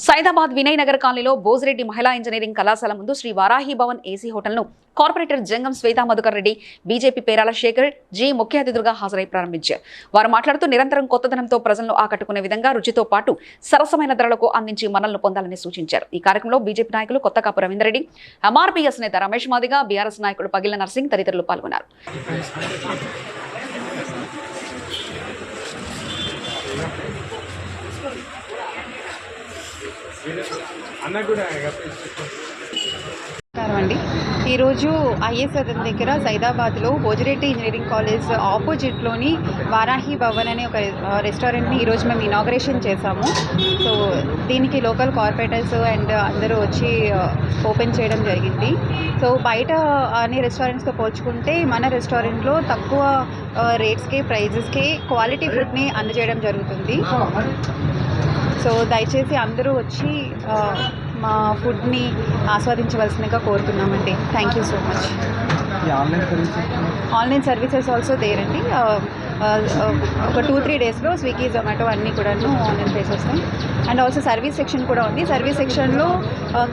సైదాబాద్ వినయనగర్ కాలనీలో బోజిరెడ్డి మహిళా ఇంజనీరింగ్ కళాశాల ముందు శ్రీ వారాహి భవన్ ఏసీ హోటల్ను కార్పొరేటర్ జంగం శ్వేతా మధుకర్ రెడ్డి బీజేపీ పేరాల శేఖర్ జీ ముఖ్య అతిథులుగా హాజరై ప్రారంభించారు. వారు మాట్లాడుతూ నిరంతరం కొత్తదనంతో ప్రజలను ఆకట్టుకునే విధంగా రుచితో పాటు సరసమైన ధరలకు అందించి మనల్ని పొందాలని సూచించారు. ఈ కార్యక్రమంలో బీజేపీ నాయకులు కొత్తకాపు రవీందర్ రెడ్డి ఎంఆర్పీఎస్ నేత రమేష్ మాదిగా బీఆర్ఎస్ నాయకుడు పగిల నర్సింగ్ తదితరులు పాల్గొన్నారు. అన్న కూడా నమస్కారం అండి ఈరోజు ఐఎస్ అతని దగ్గర సైదాబాద్లో భోజిరెడ్డి ఇంజనీరింగ్ కాలేజ్ ఆపోజిట్లోని వారాహి భవన్ అనే ఒక రెస్టారెంట్ని ఈరోజు మేము ఇనాగ్రేషన్ చేశాము. సో దీనికి లోకల్ కార్పొరేటర్స్ అండ్ అందరూ వచ్చి ఓపెన్ చేయడం జరిగింది. సో బయట అన్ని రెస్టారెంట్స్తో పోల్చుకుంటే మన రెస్టారెంట్లో తక్కువ రేట్స్కి ప్రైజెస్కి క్వాలిటీ ఫుడ్ని అందజేయడం జరుగుతుంది. సో దయచేసి అందరూ వచ్చి మా ఫుడ్ని ఆస్వాదించవలసిందిగా కోరుతున్నామండి. Thank you so much online service online services also దేరండి ఒక టూ త్రీ డేస్లో స్విగ్గీ జొమాటో అన్నీ కూడాను ఆన్లైన్ చేసేస్తాం అండ్ ఆల్సో సర్వీస్ సెక్షన్ కూడా ఉంది. సర్వీస్ సెక్షన్లో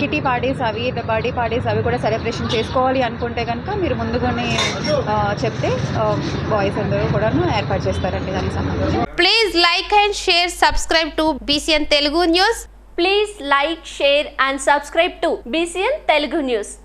కిటీ పార్టీస్ అవి బర్త్డే పార్టీస్ అవి కూడా సెలబ్రేషన్ చేసుకోవాలి అనుకుంటే కనుక మీరు ముందుగానే చెప్తే బాయ్స్ అందరూ కూడాను ఏర్పాటు చేస్తారండి దానికి సంబంధించి. Please like and share subscribe to BCN Telugu news please like share and subscribe to BCN Telugu news